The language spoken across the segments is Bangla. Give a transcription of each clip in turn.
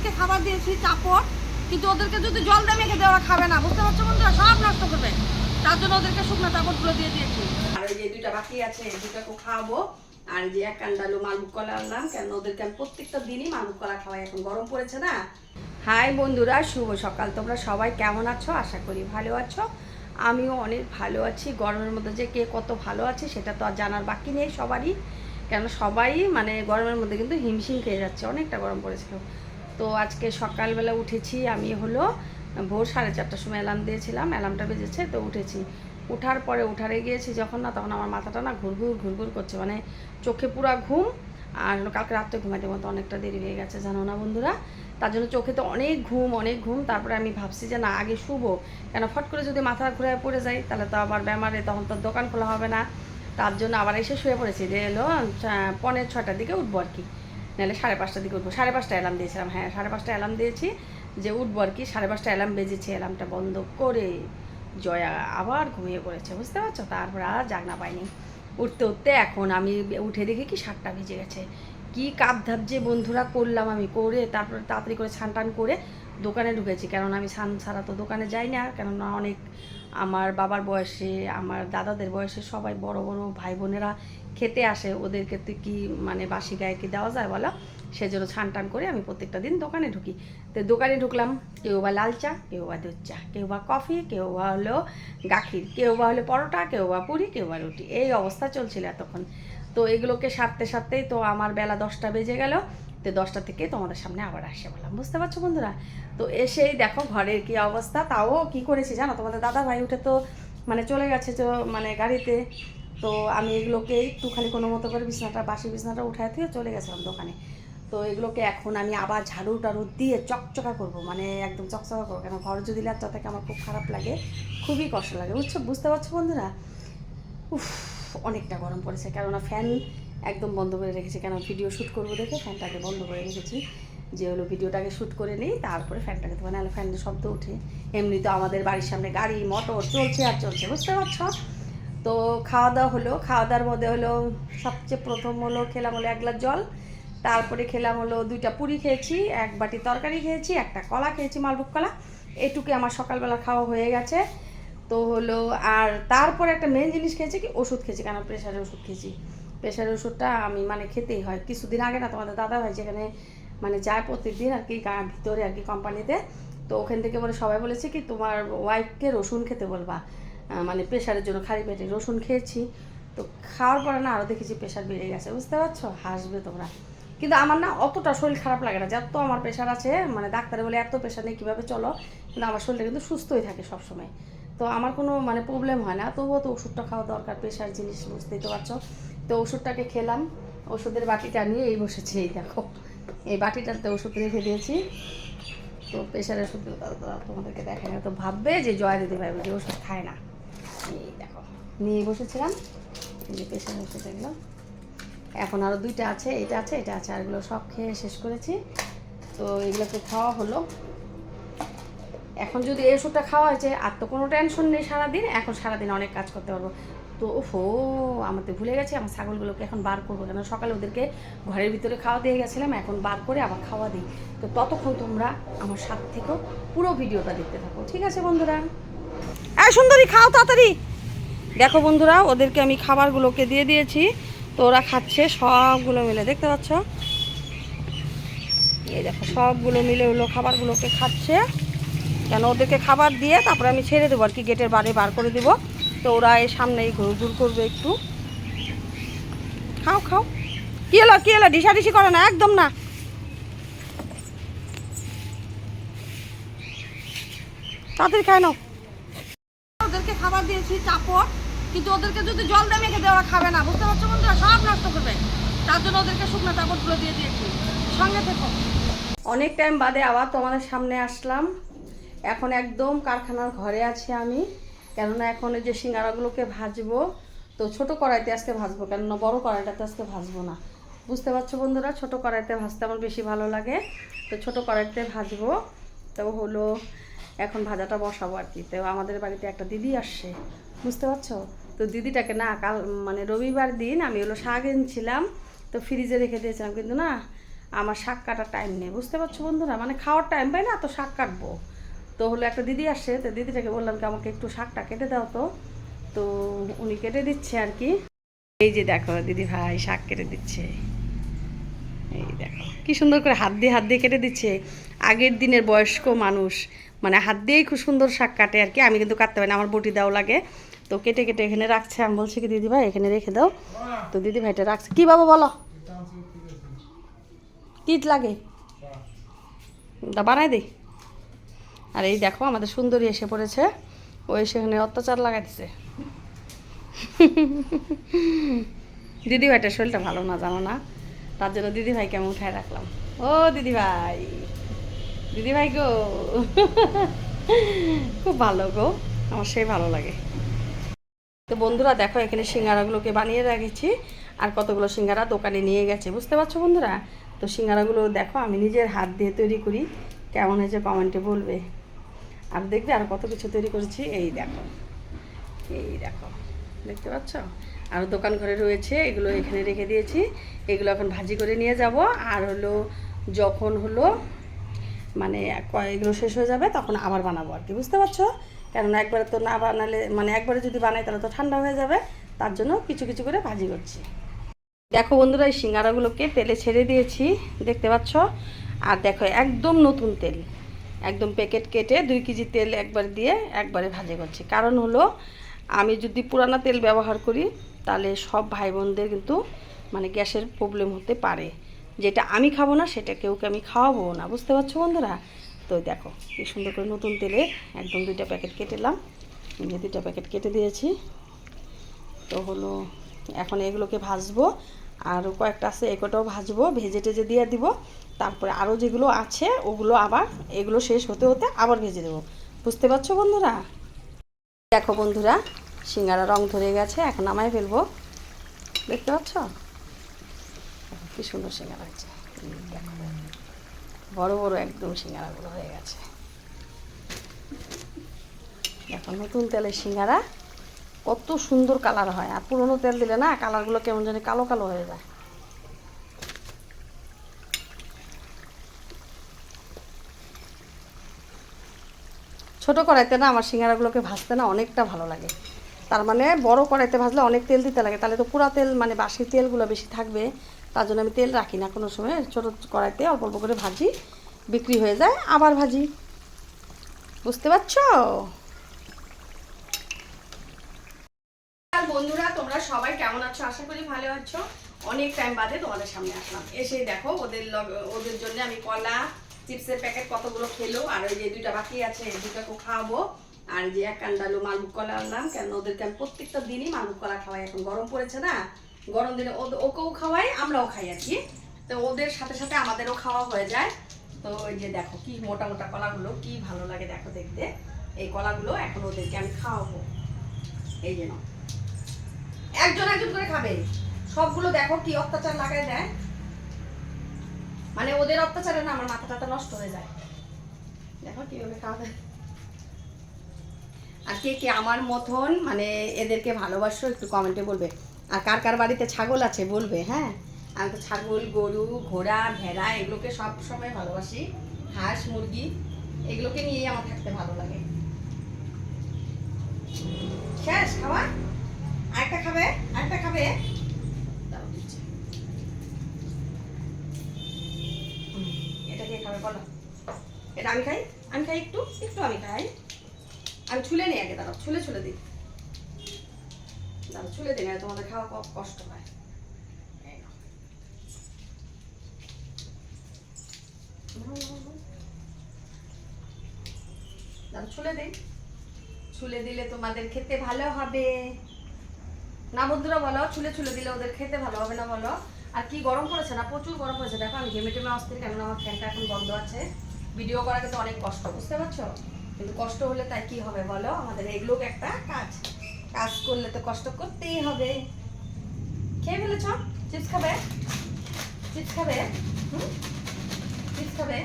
ওদেরকে খাবার দিয়েছি, চাপড়, কিন্তু ওদেরকে যদি জল দিয়ে মেখে দেওয়া খাবে না। বুঝতে পারছ বন্ধুরা? সব নষ্ট করবে। তার জন্য ওদেরকে শুকনো চাপড়গুলো দিয়ে দিয়েছি। আর যে দুইটা বাকি আছে দুটাকে খাওয়াবো। আর যে এক কান্ডালো মালভুক কলা আনলাম কেন ওদেরকে আমি প্রত্যেকটা দিনই মালভুক কলা খাওয়াই। এখন গরম পড়েছে না? হাই বন্ধুরা, শুভ সকাল। তোমরা সবাই কেমন আছো? আশা করি ভালো আছো। আমিও অনেক ভালো আছি। গরমের মধ্যে যে কে কত ভালো আছে, সেটা তো আর জানার বাকি নেই সবারই। কেন সবাই মানে গরমের মধ্যে কিন্তু হিমশিম খেয়ে যাচ্ছে। অনেকটা গরম পড়েছিল। তো আজকে সকালবেলা উঠেছি, আমি হলো ভোর সাড়ে চারটার সময় অ্যালার্ম দিয়েছিলাম অ্যালার্মটা বেজেছে, তো উঠেছি। উঠার পরে উঠারে গিয়েছি যখন না, তখন আমার মাথাটা না ঘুরঘুর ঘুরঘুর করছে মানে চোখে পুরা ঘুম, আর কালকে রাত্রে ঘুমাইতে মতো অনেকটা দেরি হয়ে গেছে, জানো না বন্ধুরা? তার জন্য চোখে তো অনেক ঘুম অনেক ঘুম, তারপরে আমি ভাবছি যে না, আগে শুবো। কেন ফট করে যদি মাথা ঘুরে পড়ে যাই, তাহলে তো আবার ব্যামারে তখন তো দোকান খোলা হবে না। তার জন্য আবার এসে শুয়ে পড়েছি, যে এলো পনেরো ছটার দিকে উঠবো আর কি। নাহলে সাড়ে পাঁচটার দিকে উঠবো। সাড়ে পাঁচটা অ্যালার্ম দিয়েছিলাম হ্যাঁ সাড়ে পাঁচটা অ্যালার্ম দিয়েছি যে উঠবো আর কি, সাড়ে পাঁচটা অ্যালার্ম বেজেছে অ্যালার্মটা বন্ধ করে জয়া আবার ঘুমিয়ে পড়েছে, বুঝতে পারছ? তারপর আর জাগনা পাইনি। উঠতে উঠতে এখন আমি উঠে দেখি কি সাতটা বেজে গেছে। কি কাপ ধাপ যে বন্ধুরা করলাম আমি, করে তারপরে তাড়াতাড়ি করে ছান টান করে দোকানে ঢুকেছি। কেননা আমি ছান ছাড়া তো দোকানে যাই না, কেননা অনেক আমার বাবার বয়সে, আমার দাদাদের বয়সে সবাই বড় বড় ভাই বোনেরা খেতে আসে। ওদেরকে তো কি মানে বাসি গায়ে কি দেওয়া যায় বলো? সেজন্য ছান টান করে আমি প্রত্যেকটা দিন দোকানে ঢুকি। তো দোকানে ঢুকলাম, কেউ বা লাল চা, কেউ বা দুধ চা, কেউ বা কফি, কেউ বা হলো গাখির, কেউ বা হলো পরোটা, কেউ বা পুরি, কেউ বা রুটি। এই অবস্থা চলছিল এতক্ষণ। তো এগুলোকে সারতে, সারতেই তো আমার বেলা দশটা বেজে গেল। তো দশটা থেকে তোমাদের সামনে আবার আসে বললাম। বুঝতে পারছ বন্ধুরা? তো এসেই দেখো ঘরের কি অবস্থা, তাও কি করেছি জানো? তোমাদের দাদা ভাই উঠে তো মানে চলে গেছে তো মানে গাড়িতে। তো আমি এগুলোকে একটু খালি কোনো মতো করে বিছানাটা, বাসি বিছানাটা উঠায় দিয়ে চলে গেছিলাম দোকানে। তো এগুলোকে এখন আমি আবার ঝাড়ু টাড়ু দিয়ে চকচকা করব মানে একদম চকচকা করব। কেন ঘর যদি ল্যাপটা থাকে আমার খুব খারাপ লাগে, খুবই কষ্ট লাগে। বুঝছ? বুঝতে পারছ বন্ধুরা? উফ, অনেকটা গরম পড়েছে। কেননা ফ্যান একদম বন্ধ করে রেখেছি। কেন? ভিডিও শ্যুট করব দেখে ফ্যানটাকে বন্ধ করে রেখেছি। যে হলো ভিডিওটাকে শ্যুট করে নিই, তারপরে ফ্যানটাকে দেবো নাহলে ফ্যানের শব্দ উঠে এমনি তো আমাদের বাড়ির সামনে গাড়ি মোটর চলছে আর চলছে, বুঝতে পারছ? তো খাওয়া দাওয়া হলো। খাওয়া দাওয়ার মধ্যে হলো সবচেয়ে প্রথম হলো খেলাম হলো এক গ্লাস জল। তারপরে খেলাম হলো দুইটা পুরি খেয়েছি, এক বাটি তরকারি খেয়েছি, একটা কলা খেয়েছি, মালভোগ কলা। এটুকু আমার সকালবেলা খাওয়া হয়ে গেছে। তো হলো আর তারপরে একটা মেন জিনিস খেয়েছি কি? ওষুধ খেয়েছি, কেন? প্রেশারের ওষুধ খেয়েছি। প্রেশারের ওষুধটা আমি মানে খেতেই হয়। কিছুদিন আগে না তোমাদের দাদা ভাই যেখানে মানে যায় প্রত্যেকদিন আর কি ভিতরে আর কি কোম্পানিতে, তো ওখান থেকে বলে সবাই বলেছে কি তোমার ওয়াইফকে রসুন খেতে বলবা। মানে প্রেশারের জন্য খালি পেটে রসুন খেয়েছি। তো খাওয়ার পরে না আরও দেখেছি প্রেশার বেড়ে গেছে, বুঝতে পারছ? হাসবে তোমরা। কিন্তু আমার না অতটা শরীর খারাপ লাগে না, যত আমার প্রেশার আছে মানে ডাক্তারে বলে এত প্রেশার নেই, কীভাবে চলো? কিন্তু আমার শরীরটা কিন্তু সুস্থই থাকে সবসময়। তো আমার কোনো মানে প্রবলেম হয় না, তবুও তো ওষুধটা খাওয়া দরকার, প্রেশার জিনিস বুঝতেই তো পারছ। তো ওষুধটাকে খেলাম, ওষুধের বাটিটা নিয়ে এই বসেছে, এই দেখো। এই বাটিটাতে ওষুধ রেখে দিয়েছি। তো প্রেশারের ওষুধ তোমাদেরকে দেখায় না তো ভাববে যে জয় দিদি ভাই যে ওষুধ খায় না। এই দেখো, নিয়ে বসেছিলাম যে প্রেশারের ওষুধ এগুলো এখন আরও দুইটা আছে, এটা আছে এটা আছে, আর এগুলো সব খেয়ে শেষ করেছি। তো এগুলোকে খাওয়া হলো। এখন যদি এই ওষুধটা খাওয়া হয়েছে, আর তো কোনো টেনশন নেই সারাদিন, এখন সারাদিন অনেক কাজ করতে পারব। তো ওফো আমাদের ভুলে গেছি, আমার ছাগলগুলোকে এখন বার করব। কেন, সকালে ওদেরকে ঘরের ভিতরে খাওয়া দিয়ে গেছিলাম, এখন বার করে আবার খাওয়া দিই। তো ততক্ষণ তোমরা আমার সাথ থেকেও পুরো ভিডিওটা দেখতে থাকো। ঠিক আছে বন্ধুরা? এই সুন্দরী, খাও তাড়াতাড়ি। দেখো বন্ধুরা, ওদেরকে আমি খাবারগুলোকে দিয়ে দিয়েছি। তো ওরা খাচ্ছে, সবগুলো মিলে, দেখতে পাচ্ছ? এই দেখো, সবগুলো মিলে হলো খাবারগুলোকে খাচ্ছে। কেন, ওদেরকে খাবার দিয়ে তারপরে আমি ছেড়ে দেবো আর কি, গেটের বারে বার করে দেবো। তো ওরা এই সামনেই ঘুর ঘুর করবে একটু। খাও খাও। কি হলো কি হলো? ডিসাডিসি করে না, একদম না। তাড়াতাড়ি খায় নাও। ওদেরকে খাবার দিয়েছি, চাপড়। কিন্তু ওদেরকে যদি জল দিয়ে মেখে দেওয়া খাবে না। বুঝতে পারছ বন্ধুরা? সব নষ্ট করবে। তার জন্য ওদেরকে শুকনো চাপড়গুলো দিয়ে দিয়েছি। সঙ্গে থেকো। অনেক টাইম বাদে আবার তোমাদের সামনে আসলাম। এখন একদম কারখানার ঘরে আছি আমি। কেননা এখন এই যে সিঙ্গারাগুলোকে ভাজবো, তো ছোট কড়াইতে আজকে ভাজবো, কেননা বড় কড়াইটাতে আজকে ভাজবো না। বুঝতে পারছ বন্ধুরা? ছোট কড়াইতে ভাজতে আমার বেশি ভালো লাগে। তো ছোট কড়াইতে ভাজবো। তো হলো, এখন ভাজাটা বসাবো আর কি। তো আমাদের বাড়িতে একটা দিদি আসছে। বুঝতে পারছ? তো দিদিটাকে না, কাল মানে রবিবার দিন আমি হলো শাক এনেছিলাম, তো ফ্রিজে রেখে দিয়েছিলাম। কিন্তু না, আমার শাক কাটার টাইম নেই। বুঝতে পারছ বন্ধুরা? মানে খাওয়ার টাইম পাই না? তো শাক কাটবো। তো হলো একটা দিদি আসছে তো দিদিটাকে বললাম কি, আমাকে একটু শাকটা কেটে দাও তো। তো উনি কেটে দিচ্ছে আর কি। এই যে দেখো দিদি ভাই শাক কেটে দিচ্ছে। এই দেখো, কি সুন্দর করে হাত দিয়ে হাত দিয়ে কেটে দিচ্ছে। আগের দিনের বয়স্ক মানুষ মানে হাত দিয়েই খুব সুন্দর শাক কাটে আর কি। আমি কিন্তু কাটতে পারি না, আমার বটি দাও লাগে। তো কেটে কেটে এখানে রাখছে। আমি বলছি কি, দিদি ভাই, এখানে রেখে দাও। তো দিদি ভাইটা রাখছে। কি বাবা, বলো? কি লাগে। বানাই দিই আর এই দেখো আমাদের সুন্দরী এসে পড়েছে। ও এসে এখানে অত্যাচার লাগাই দিছে দিদি ভাইটার শরীরটা ভালো না, জানো না? তার জন্য দিদি ভাইকে আমি উঠায় রাখলাম। ও দিদি ভাই দিদি ভাই গো। খুব ভালো গো, আমার সেই ভালো লাগে। তো বন্ধুরা দেখো, এখানে সিঙ্গারাগুলোকে বানিয়ে রেখেছি। আর কতগুলো সিঙ্গারা দোকানে নিয়ে গেছে, বুঝতে পারছ বন্ধুরা? তো সিঙ্গারাগুলো দেখো, আমি নিজের হাত দিয়ে তৈরি করি। কেমন হয়েছে কমেন্টে বলবে। আর দেখবে আর কত কিছু তৈরি করেছি। এই দেখো। এই দেখো। দেখতে পাচ্ছ? আর দোকান ঘরে রয়েছে, এগুলো এখানে রেখে দিয়েছি। এগুলো এখন ভাজি করে নিয়ে যাব। আর হলো যখন হলো মানে এগুলো শেষ হয়ে যাবে তখন আবার বানাবো আর কি। বুঝতে পারছ? কেননা একবারে তো না বানালে মানে একবারে যদি বানাই তাহলে তো ঠান্ডা হয়ে যাবে। তার জন্য কিছু কিছু করে ভাজি করছি। দেখো বন্ধুরা, এই সিঙ্গারাগুলোকে তেলে ছেড়ে দিয়েছি। দেখতে পাচ্ছ? আর দেখো, একদম নতুন তেল। একদম প্যাকেট কেটে দুই কেজি তেল একবার দিয়ে একবারে ভাজি করছি। কারণ হলো, আমি যদি পুরানা তেল ব্যবহার করি, তাহলে সব ভাই বোনদের কিন্তু মানে গ্যাসের প্রবলেম হতে পারে। যেটা আমি খাব না, সেটা কেউকে আমি খাওয়াবো না। বুঝতে পারছ বন্ধুরা? তো দেখো, কি সুন্দর করে নতুন তেলে একদম দুইটা প্যাকেট কেটেলাম যে দুইটা প্যাকেট কেটে দিয়েছি। তো হলো, এখন এগুলোকে ভাজবো। আর কয়েকটা আছে এগুলোটাও ভাজবো। ভেজে টেজে দিয়ে দিব। তারপরে আরও যেগুলো আছে, ওগুলো আবার, এগুলো শেষ হতে হতে আবার ভেজে দেবো। বুঝতে পারছ বন্ধুরা? দেখো বন্ধুরা, সিঙ্গারা রং ধরে গেছে, এখন আমায় ফেলব। দেখতে পাচ্ছ? কি সুন্দর সিঙ্গারা হয়েছে বড় বড় একদম সিঙ্গারাগুলো হয়ে গেছে। দেখো, নতুন তেলের সিঙ্গারা, কত সুন্দর কালার হয়। আর পুরোনো তেল দিলে না, কালারগুলো কেমন জানি কালো কালো হয়ে যায়। ছোট কড়াইতে না আমার সিঙ্গারাগুলোকে ভাজতে না অনেকটা ভালো লাগে। তার মানে বড় কড়াইতে ভাজলে অনেক তেল দিতে লাগে। তাহলে তো পুরা তেল মানে বাসি তেলগুলো বেশি থাকবে। তার জন্য আমি তেল রাখি না কোনো সময়। ছোট কড়াইতে অল্প অল্প করে ভাজি, বিক্রি হয়ে যায়, আবার ভাজি। বুঝতে পারছ? বন্ধুরা, তোমরা সবাই কেমন আছো? আশা করি ভালো আছো। অনেক টাইম বাদে তোমাদের সামনে আসলাম। এসে দেখো, ওদের ওদের জন্য আমি কলা চিপসের প্যাকেট কতগুলো খেলো? আর ওই যে দুইটা বাকি আছে দুটাকে খাওয়াবো। আর যে এক কান্ডালো মালভোগ কলা আনলাম কেন ওদেরকে আমি প্রত্যেকটা দিনই মালভোগ কলা খাওয়াই। এখন গরম পড়েছে না? গরম দিনে ওকেও খাওয়াই, আমরাও খাই আর কি। তো ওদের সাথে সাথে আমাদেরও খাওয়া হয়ে যায়। তো ওই যে দেখো কি মোটা মোটা কলাগুলো, কি ভালো লাগে দেখো দেখতে। এই কলাগুলো এখন ওদেরকে আমি খাওয়াবো। এই যে নাও। একজন একজন করে খাবে। সবগুলো দেখো কি অত্যাচার লাগায় দেয়। মানে ওদের অত্যাচারে না আমার মাথা টাথা নষ্ট হয়ে যায়। দেখো কীভাবে খাওয়াবে আর কে কে আমার মতন মানে এদেরকে ভালোবাসো একটু কমেন্টে বলবে। আর কার কার বাড়িতে ছাগল আছে বলবে হ্যাঁ? আমি তো ছাগল, গরু, ঘোড়া, ভেড়া এগুলোকে সব সময় ভালোবাসি। হাঁস, মুরগি, এগুলোকে নিয়েই আমার থাকতে ভালো লাগে। শেষ খাওয়া আরেকটা খাবে? আরেকটা খাবে? একটু আমি খাই। আমি ছুলে নিই আগে, দাঁড়াও, ছুলে ছুলে দিই। দাঁড়াও, ছুলে দিই তোমাদের খাওয়া কষ্ট হয়। দাঁড়াও, ছুলে দিই। ছুলে দিলে তোমাদের খেতে ভালো হবে। না বন্ধুরা, বলো, ছুলে ছুলে দিলে ওদের খেতে ভালো হবে না বলো? আর কি গরম পড়েছে না? প্রচুর গরম পড়েছে। দেখো, আমি ঘেমে টেমে কেননা আমার ফ্যানটা এখন বন্ধ আছে। ভিডিও করা কিন্তু অনেক কষ্ট, বুঝতে পারছ? কিন্তু কষ্ট হলে তাই কি হবে বলো? আমাদের এগুলো একটা কাজ। কাজ করলে তো কষ্ট করতেই হবে। খেয়ে ফেলেছ? চিপস খাবে? চিপস খাবে? হুম? চিপস খাবে?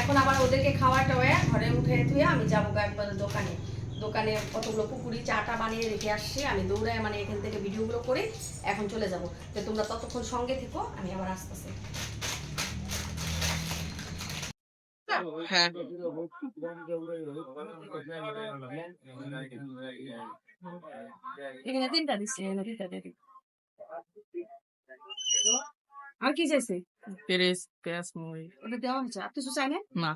এখন আবার ওদেরকে খাওয়া টাওয়া ঘরে উঠে ধুয়ে আমি যাব একবার দোকানে। দোকানে কতগুলো পুকুরি, চাটা বানিয়ে রেখে আসছি। আমি দৌড়ায় মানে এখান থেকে ভিডিওগুলো করে এখন চলে যাব। তো তোমরা ততক্ষণ সঙ্গে থেকো, আমি আবার আসতেছি। হ্যাঁ। এখানে তিনটা দিচ্ছে তিনটা দিয়ে। আর কি চাইছে? পেরেস পেঁয়াজ মুড়ি। ওটা দেওয়া হয়েছে। আর কিছু চাই না না।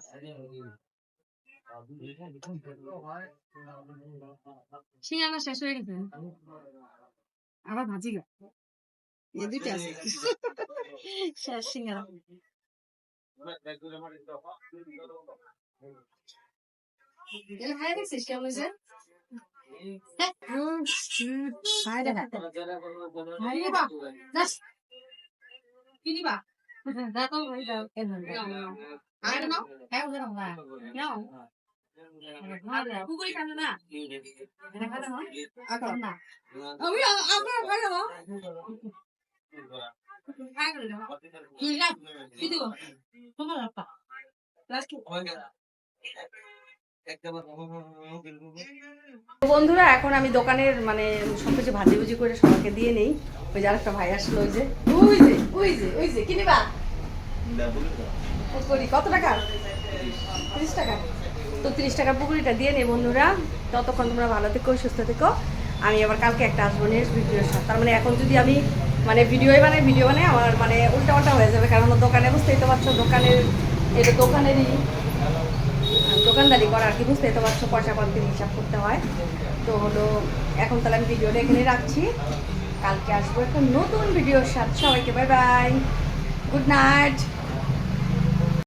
সিঙ্গারা শেষ হয়ে গেছে। আবার ভাজি গা। এই দুইটা আছে। শেষ সিঙ্গারা। এর হাই দেখছিস কেমন হয়েছে হুম, হুম, হাই দেখা। হাই রে বাপ, যাস। কি নিবা? যা তো, ওই দাও। আর নাও, হ্যাঁ, ওদের নাও, এটা খাবে না আমি আপনার খাই বন্ধুরা, এখন আমি দোকানের মানে সব কিছু ভাজি ভুজি করে সবাইকে দিয়ে নেই। ওই যে আরেকটা ভাই আসলো, ওই যে। ওই যে ওই যে ওই যে, কি নিবা? পুকুরি। কত টাকা? তিরিশ টাকা। তো তিরিশ টাকার পুকুরিটা দিয়ে নেই বন্ধুরা। ততক্ষণ তোমরা ভালো থেকো, সুস্থ থেকো। আমি আবার কালকে একটা আসব নেক্সট ভিডিওর সাথে। তার মানে এখন যদি আমি মানে ভিডিওই মানে ভিডিও মানে আমার মানে উল্টা পাল্টা হয়ে যাবে। কারণ দোকানে বুঝতেই তো পারছ, দোকানের এটা দোকানেরই দোকানদারি করা আর কি, বুঝতেই তো পারছ পয়সা পাতির হিসাব করতে হয়। তো হলো, এখন তাহলে আমি ভিডিওটা এখানে রাখছি। কালকে আসব একটা নতুন ভিডিওর সাথে। সবাইকে বাই বাই গুড নাইট